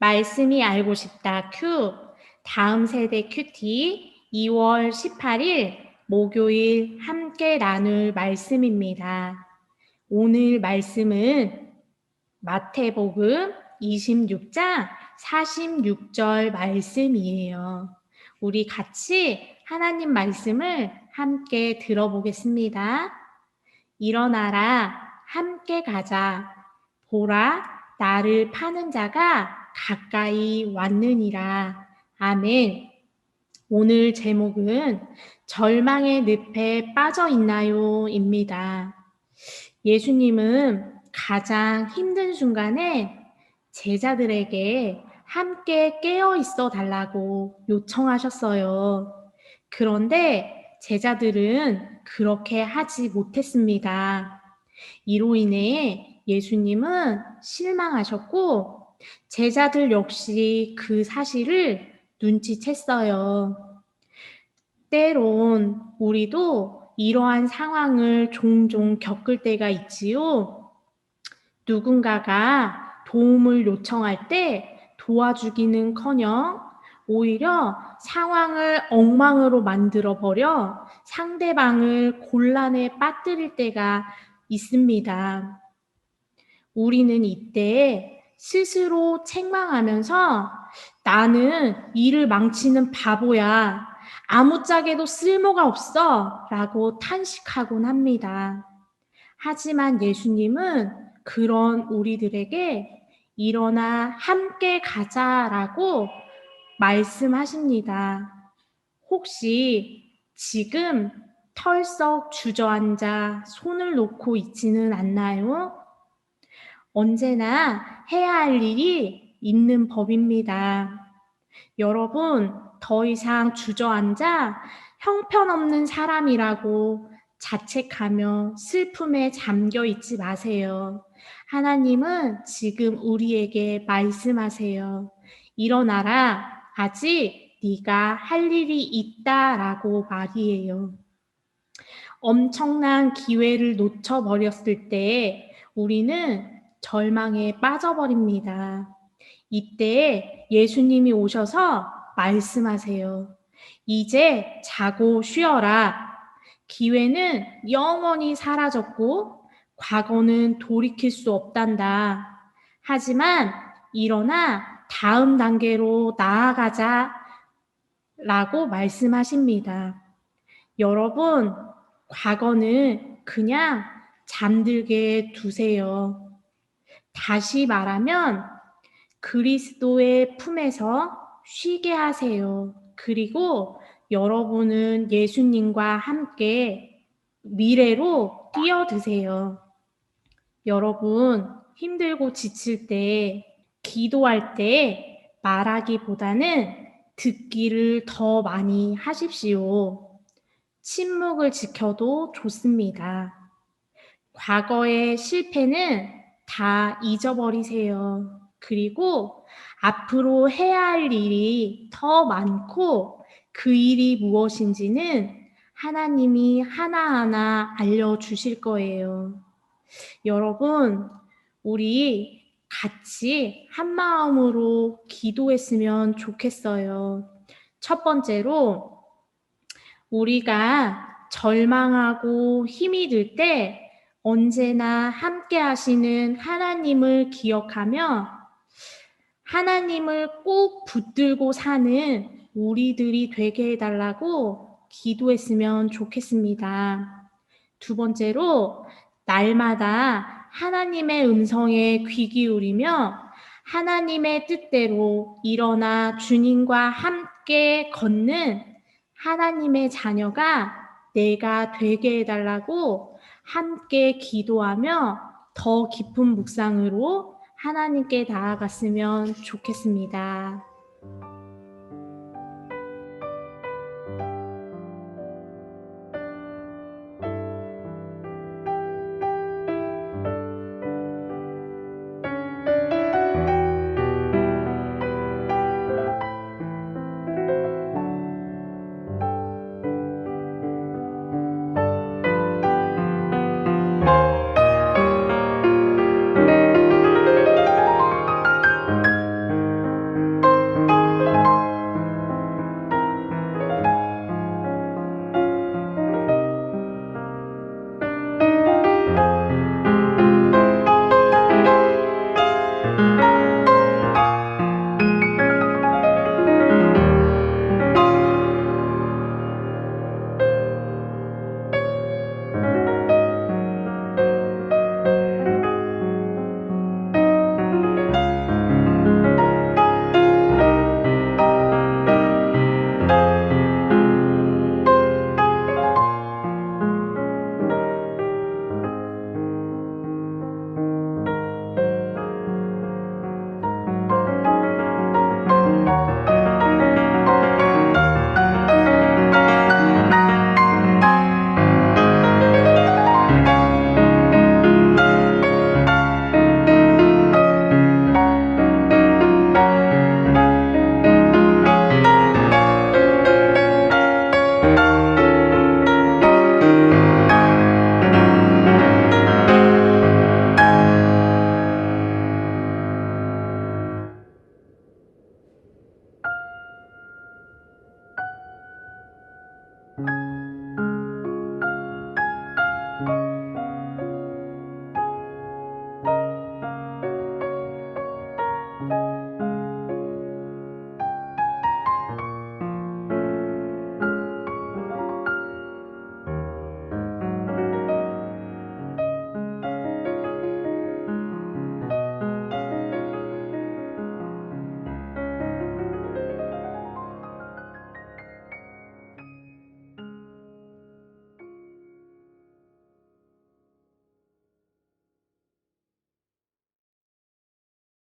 말씀이 알고 싶다 큐. 다음 세대 큐티 2월 18일 목요일 함께 나눌 말씀입니다. 오늘 말씀은 마태복음 26장 46절 말씀이에요. 우리 같이 하나님 말씀을 함께 들어보겠습니다. 일어나라, 함께 가자. 보라, 나를 파는 자가 가까이 왔느니라. 아멘. 오늘 제목은 절망의 늪에 빠져 있나요? 입니다. 예수님은 가장 힘든 순간에 제자들에게 함께 깨어 있어 달라고 요청하셨어요. 그런데 제자들은 그렇게 하지 못했습니다. 이로 인해 예수님은 실망하셨고 제자들 역시 그 사실을 눈치챘어요. 때론 우리도 이러한 상황을 종종 겪을 때가 있지요. 누군가가 도움을 요청할 때 도와주기는 커녕 오히려 상황을 엉망으로 만들어 버려 상대방을 곤란에 빠뜨릴 때가 있습니다. 우리는 이때 스스로 책망하면서 나는 일을 망치는 바보야. 아무짝에도 쓸모가 없어. 라고 탄식하곤 합니다. 하지만 예수님은 그런 우리들에게 일어나 함께 가자라고 말씀하십니다. 혹시 지금 털썩 주저앉아 손을 놓고 있지는 않나요? 언제나 해야 할 일이 있는 법입니다. 여러분, 더 이상 주저앉아 형편없는 사람이라고 자책하며 슬픔에 잠겨 있지 마세요. 하나님은 지금 우리에게 말씀하세요. 일어나라. 아직 네가 할 일이 있다라고 말이에요. 엄청난 기회를 놓쳐버렸을 때 우리는 절망에 빠져버립니다. 이때 예수님이 오셔서 말씀하세요. 이제 자고 쉬어라. 기회는 영원히 사라졌고 과거는 돌이킬 수 없단다. 하지만 일어나 다음 단계로 나아가자. 라고 말씀하십니다. 여러분, 과거는 그냥 잠들게 두세요. 다시 말하면 그리스도의 품에서 쉬게 하세요. 그리고 여러분은 예수님과 함께 미래로 뛰어드세요. 여러분, 힘들고 지칠 때, 기도할 때 말하기보다는 듣기를 더 많이 하십시오. 침묵을 지켜도 좋습니다. 과거의 실패는 다 잊어버리세요. 그리고 앞으로 해야 할 일이 더 많고 그 일이 무엇인지는 하나님이 하나하나 알려주실 거예요. 여러분, 우리 같이 한 마음으로 기도했으면 좋겠어요. 첫 번째로, 우리가 절망하고 힘이 들 때 언제나 함께 하시는 하나님을 기억하며 하나님을 꼭 붙들고 사는 우리들이 되게 해달라고 기도했으면 좋겠습니다. 두 번째로, 날마다 하나님의 음성에 귀 기울이며 하나님의 뜻대로 일어나 주님과 함께 걷는 하나님의 자녀가 내가 되게 해달라고 함께 기도하며 더 깊은 묵상으로 하나님께 나아갔으면 좋겠습니다.